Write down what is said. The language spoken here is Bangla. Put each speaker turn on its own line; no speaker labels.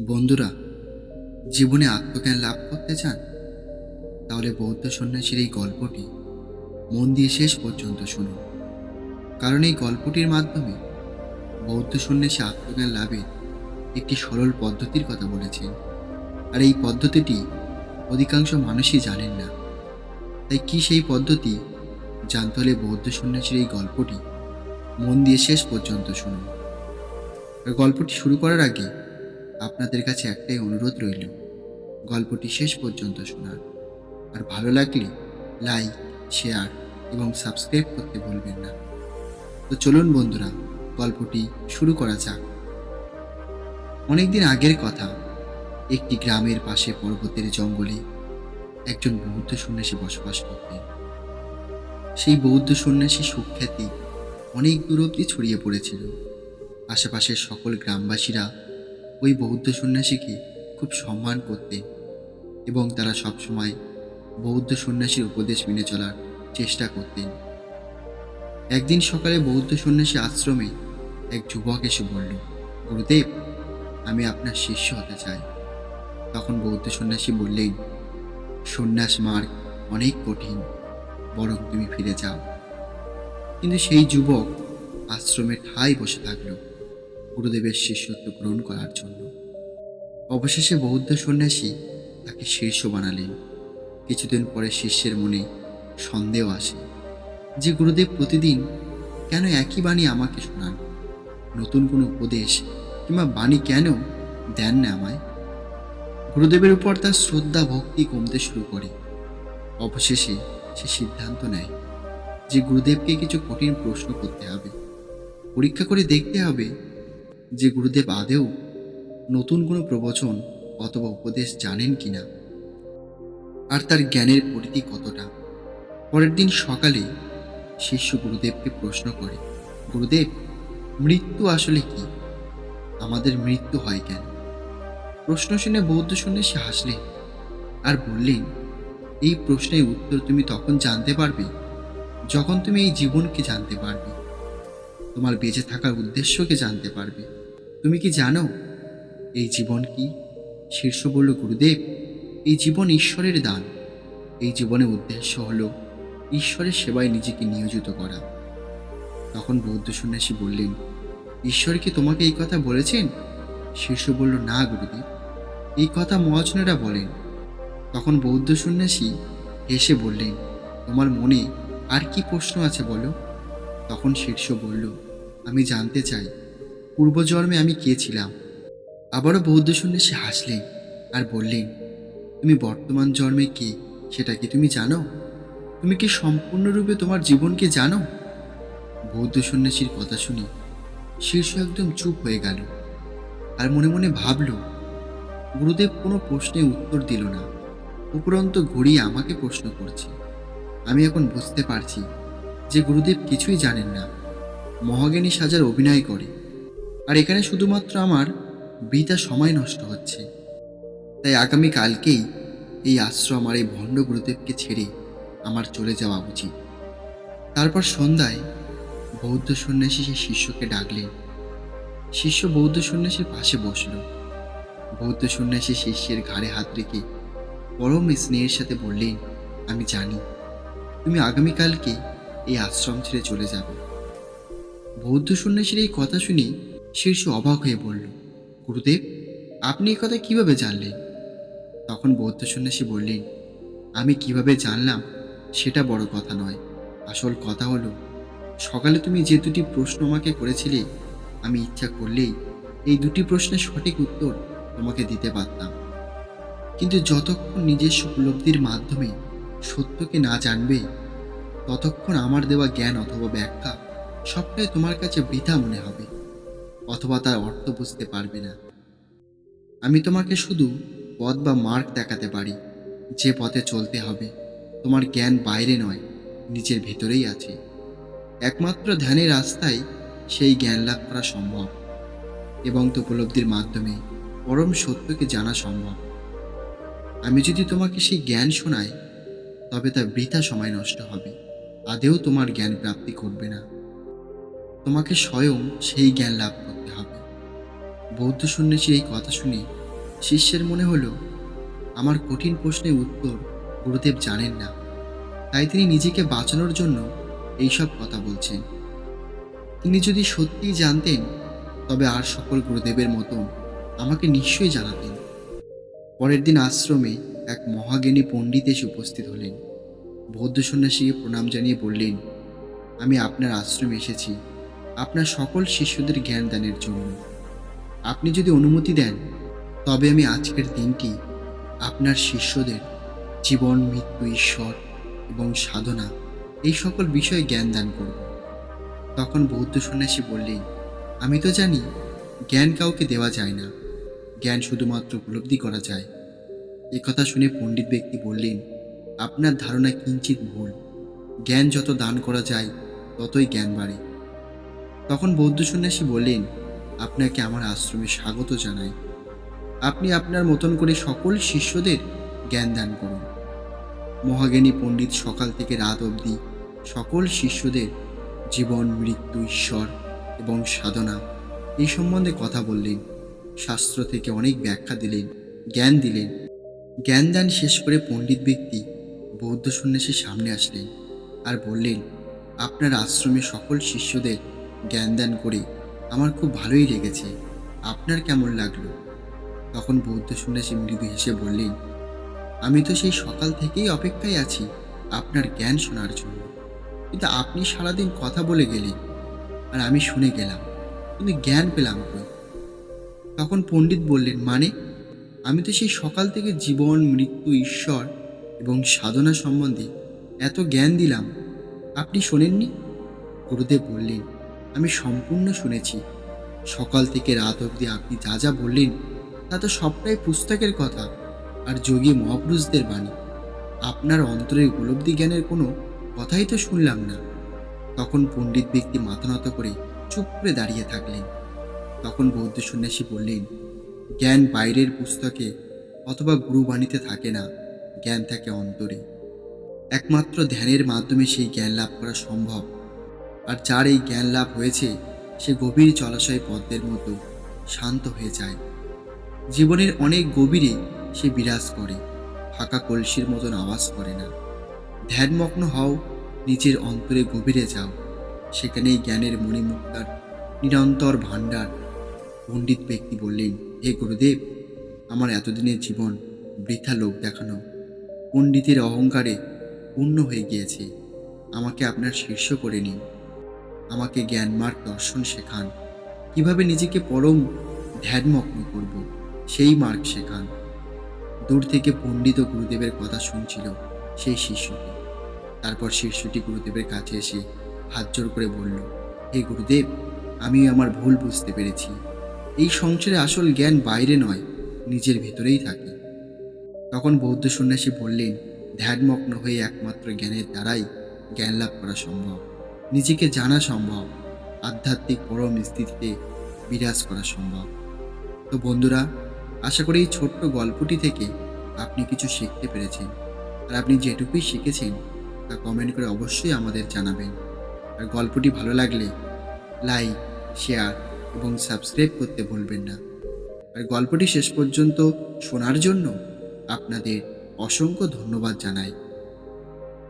বন্ধুরা, জীবনে আত্মজ্ঞান লাভ করতে চান? তাহলে বৌদ্ধ সন্ন্যাসীর এই গল্পটি মন দিয়ে শেষ পর্যন্ত শুনুন। কারণ এই গল্পটির মাধ্যমে বৌদ্ধ সন্ন্যাসী আত্মজ্ঞান লাভের একটি সরল পদ্ধতির কথা বলেছেন। আর এই পদ্ধতিটি অধিকাংশ মানুষই জানেন না। তাই কি সেই পদ্ধতি? জানতে হলে বৌদ্ধ সন্ন্যাসীর এই গল্পটি মন দিয়ে শেষ পর্যন্ত শুনুন। আর গল্পটি শুরু করার আগে আপনাদের কাছে একটাই অনুরোধ রইল, গল্পটি শেষ পর্যন্ত শোনার। আর ভালো লাগলে লাইক, শেয়ার এবং সাবস্ক্রাইব করতে ভুলবেন না। তো চলুন বন্ধুরা, গল্পটি শুরু করা যাক। অনেকদিন আগের কথা, একটি গ্রামের পাশে পর্বতের জঙ্গলে একজন বৌদ্ধ সন্ন্যাসী বসবাস করতেন। সেই বৌদ্ধ সন্ন্যাসী সুখ্যাতি অনেক দূর অব্দি ছড়িয়ে পড়েছিল। আশেপাশের সকল গ্রামবাসীরা ওই বৌদ্ধ সন্ন্যাসীকে খুব সম্মান করতেন এবং তারা সবসময় বৌদ্ধ সন্ন্যাসীর উপদেশ মেনে চলার চেষ্টা করতেন। একদিন সকালে বৌদ্ধ সন্ন্যাসী আশ্রমে এক যুবক এসে বলল, গুরুদেব, আমি আপনার শিষ্য হতে চাই। তখন বৌদ্ধ সন্ন্যাসী বললেন, সন্ন্যাস মার্গ অনেক কঠিন, বরং তুমি ফিরে যাও। কিন্তু সেই যুবক আশ্রমে ঠাই বসে থাকল। গুরুদেবের শিষ্যত্ব গ্রহণ করার জন্য। অবশেষে বৌদ্ধ সন্ন্যাসী তাকে শীর্ষ বানালেন। কিছুদিন পরে শিষ্যের মনে সন্দেহ আসে যে গুরুদেব প্রতিদিন কেন একই বাণী আমাকে শোনান? নতুন কোনো উপদেশ কিংবা বাণী কেন দেন না আমায়? গুরুদেবের উপর তার শ্রদ্ধা ভক্তি কমতে শুরু করে। অবশেষে সে সিদ্ধান্ত নেয় যে গুরুদেবকে কিছু কঠিন প্রশ্ন করতে হবে। পরীক্ষা করে দেখতে হবে যে গুরুদেব আদেও নতুন কোনো প্রবচন অথবা উপদেশ জানেন কিনা? আর তার জ্ঞানের পরিধি কতটা? পরের দিন সকালে শিষ্য গুরুদেবকে প্রশ্ন করে, গুরুদেব, মৃত্যু আসলে কি? আমাদের মৃত্যু হয় কেন? প্রশ্ন শুনে বৌদ্ধ শুনে সন্ন্যাসী হাসলেন আর বললেন, এই প্রশ্নের উত্তর তুমি তখন জানতে পারবে, যখন তুমি এই জীবনকে জানতে পারবে। তোমার বেঁচে থাকার উদ্দেশ্যকে জানতে পারবে। তুমি কি জানো, এই জীবন কি? শীর্ষ বলল, গুরুদেব, এই জীবন ঈশ্বরের দান। এই জীবনের উদ্দেশ্য হলো ঈশ্বরের সেবায় নিজেকে নিয়োজিত করা। তখন বৌদ্ধ সন্ন্যাসী বললেন, ঈশ্বর কি তোমাকে এই কথা বলেছেন? শীর্ষ বলল, না, গুরুদেব, এই কথা মহাজনেরা বলেন। তখন বৌদ্ধ সন্ন্যাসী হেসে বললেন, তোমার মনে আর কি প্রশ্ন আছে বলো? তখন শীর্ষ বলল, আমি জানতে চাই পূর্বজন্মে আমি কে ছিলাম? আবারও বৌদ্ধ সন্ন্যাসী হাসলেন আর বললেন তুমি বর্তমান জন্মে কে? সেটা কি তুমি জানো? তুমি কি সম্পূর্ণরূপে তোমার জীবনকে জানো? বৌদ্ধ সন্ন্যাসীর কথা শুনে শীর্ষ একদম চুপ হয়ে গেল আর মনে মনে ভাবল, গুরুদেব কোনো প্রশ্নে উত্তর দিল না, উপরন্ত ঘুরিয়ে আমাকে প্রশ্ন করছে। আমি এখন বুঝতে পারছি যে গুরুদেব কিছুই জানেন না। মহাজ্ঞানী সাজার অভিনয় করে। আর এখানে শুধুমাত্র আমার বৃথা সময় নষ্ট হচ্ছে। তাই আগামী কালকেই এই আশ্রম আর এই ভণ্ড গুরুদেবকে ছেড়ে আমার চলে যাওয়া উচিত। তারপর সন্ধ্যায় বৌদ্ধ সন্ন্যাসী সে শিষ্যকে ডাকলেন। শিষ্য বৌদ্ধ সন্ন্যাসীর পাশে বসল। বৌদ্ধ সন্ন্যাসী শিষ্যের ঘাড়ে হাত রেখে পরম স্নেহের সাথে বললেন, আমি জানি, তুমি আগামীকালকে এই আশ্রম ছেড়ে চলে যাবে। বৌদ্ধ সন্ন্যাসীর এই কথা শুনে শীর্ষ অবাক হয়ে বলল, গুরুদেব, আপনি এই কথা কীভাবে জানলেন? তখন বৌদ্ধ সন্ন্যাসী বললেন, আমি কীভাবে জানলাম সেটা বড় কথা নয়। আসল কথা হলো, সকালে তুমি যে দুটি প্রশ্ন আমাকে করেছিলে, আমি ইচ্ছা করলেই এই দুটি প্রশ্নের সঠিক উত্তর তোমাকে দিতে পারতাম। কিন্তু যতক্ষণ নিজস্ব উপলব্ধির মাধ্যমে সত্যকে না জানবে, ততক্ষণ আমার দেওয়া জ্ঞান অথবা ব্যাখ্যা সবটাই তোমার কাছে বৃথা মনে হবে। অথবা তার অর্থ বুঝতে পারবে না। আমি তোমাকে শুধু পথ বা মার্গ দেখাতে পারি, যে পথে চলতে হবে। তোমার জ্ঞান বাইরে নয় নিজের ভেতরেই আছে। একমাত্র ধ্যানের রাস্তায় সেই জ্ঞান লাভ করা সম্ভব এবং উপলব্ধির মাধ্যমে পরম সত্যকে জানা সম্ভব। আমি যদি তোমাকে সেই জ্ঞান শোনাই, তবে তা বৃথা সময় নষ্ট হবে। আদেও তোমার জ্ঞান প্রাপ্তি করবে না। তোমাকে স্বয়ং সেই জ্ঞান লাভ করতে হবে। বৌদ্ধ সন্ন্যাসীর এই কথা শুনে শিষ্যের মনে হলো, আমার কঠিন প্রশ্নের উত্তর গুরুদেব জানেন না। তাই তিনি নিজেকে বাঁচানোর জন্য এইসব কথা বলছেন। তিনি যদি সত্যিই জানতেন, তবে আর সকল গুরুদেবের মতো আমাকে নিশ্চয়ই জানাতেন। পরের দিন আশ্রমে এক মহাজ্ঞানী পণ্ডিত এসে উপস্থিত হলেন। বৌদ্ধ সন্ন্যাসীকে প্রণাম জানিয়ে বললেন, আমি আপনার আশ্রমে এসেছি। আপনার সকল শিষ্যদের জ্ঞান দানের জন্য। আপনি যদি অনুমতি দেন, তবে আমি আজকের দিনটি আপনার শিষ্যদের জীবন, মৃত্যু, ঈশ্বর এবং সাধনা এই সকল বিষয়ে জ্ঞান দান করব। তখন বৌদ্ধ সন্ন্যাসী বললেন, আমি তো জানি, জ্ঞান কাউকে দেওয়া যায় না। জ্ঞান শুধুমাত্র উপলব্ধি করা যায়। এ কথা শুনে পণ্ডিত ব্যক্তি বললেন, আপনার ধারণা কিঞ্চিত ভুল। জ্ঞান যত দান করা যায়, ততই জ্ঞান বাড়ে। তখন বৌদ্ধ সন্ন্যাসী বললেন, আপনাকে আমার আশ্রমে স্বাগত জানাই। আপনি আপনার মতন করে সকল শিষ্যদের জ্ঞান দান করুন। মহাজ্ঞানী পণ্ডিত সকাল থেকে রাত অবধি সকল শিষ্যদের জীবন, মৃত্যু, ঈশ্বর এবং সাধনা এই সম্বন্ধে কথা বললেন। শাস্ত্র থেকে অনেক ব্যাখ্যা দিলেন, জ্ঞান দিলেন। জ্ঞান দান শেষ করে পণ্ডিত ব্যক্তি বৌদ্ধ সন্ন্যাসীর সামনে আসলেন আর বললেন, আপনার আশ্রমে সকল শিষ্যদের জ্ঞান দান করে, আমার খুব ভালোই লেগেছে। আপনার কেমন লাগল? তখন বৌদ্ধ সন্ন্যাসী মৃদু হেসে বললেন, আমি তো সেই সকাল থেকেই অপেক্ষায় আছি আপনার জ্ঞান শোনার জন্য। কিন্তু আপনি সারাদিন কথা বলে গেলেন আর আমি শুনে গেলাম, কিন্তু জ্ঞান পেলাম কই? তখন পণ্ডিত বললেন মানে আমি তো সেই সকাল থেকে জীবন, মৃত্যু, ঈশ্বর এবং সাধনা সম্বন্ধে এত জ্ঞান দিলাম। আপনি শোনেননি? গুরুদেব বললেন আমি সম্পূর্ণ শুনেছি। সকাল থেকে রাত অবধি আপনি যা যা বললেন, তা তো সবটাই পুস্তকের কথা আর যোগী মহাপুরুষদের বাণী। আপনার অন্তরের উপলব্ধি জ্ঞানের কোনো কথাই তো শুনলাম না। তখন পণ্ডিত ব্যক্তি মাথা নত করে চুপ করে দাঁড়িয়ে থাকলেন। তখন বৌদ্ধ সন্ন্যাসী বললেন, জ্ঞান বাইরের পুস্তকে অথবা গুরুবাণীতে থাকে না, জ্ঞান থাকে অন্তরে। একমাত্র ধ্যানের মাধ্যমে সেই জ্ঞান লাভ করা সম্ভব। আর যার এই জ্ঞান লাভ হয়েছে, সে গভীর জলাশয় পদ্মের মতো শান্ত হয়ে যায়। জীবনের অনেক গভীরে সে বিরাজ করে, ফাঁকা কলসির মতন আওয়াজ করে না। ধ্যানমগ্ন হও, নিজের অন্তরে গভীরে যাও। সেখানেই জ্ঞানের মণিমুক্তার নিরন্তর ভাণ্ডার। পণ্ডিত ব্যক্তি বললেন, হে গুরুদেব, আমার এতদিনের জীবন বৃথা লোক দেখানো। পণ্ডিতের অহংকারে পূর্ণ হয়ে গিয়েছে। আমাকে আপনার শীর্ষ করে নিন। আমাকে জ্ঞান মার্গ দর্শন শেখান। কীভাবে নিজেকে পরম ধ্যানমগ্ন করব, সেই মার্গ শেখান। দূর থেকে পণ্ডিত গুরুদেবের কথা শুনছিল সেই শিষ্যটি। তারপর শিষ্যটি গুরুদেবের কাছে এসে হাত জোর করে বলল, হে গুরুদেব, আমি আমার ভুল বুঝতে পেরেছি। এই সংসারে আসল জ্ঞান বাইরে নয়, নিজের ভেতরেই থাকে। তখন বৌদ্ধ সন্ন্যাসী বললেন, ধ্যানমগ্ন হয়ে একমাত্র জ্ঞানের দ্বারাই জ্ঞান লাভ করা সম্ভব। নিজেকে জানা সম্ভব, আধ্যাত্মিক পরম স্থিতিতে বিরাজ করা সম্ভব। তো বন্ধুরা, আশা করি এই ছোট্ট গল্পটি থেকে আপনি কিছু শিখতে পেরেছেন। আর আপনি যেটুকুই শিখেছেন, তা কমেন্ট করে অবশ্যই আমাদের জানাবেন। আর গল্পটি ভালো লাগলে লাইক শেয়ার এবং সাবস্ক্রাইব করতে ভুলবেন না। আর গল্পটি শেষ পর্যন্ত শোনার জন্য আপনাদের অসংখ্য ধন্যবাদ জানাই।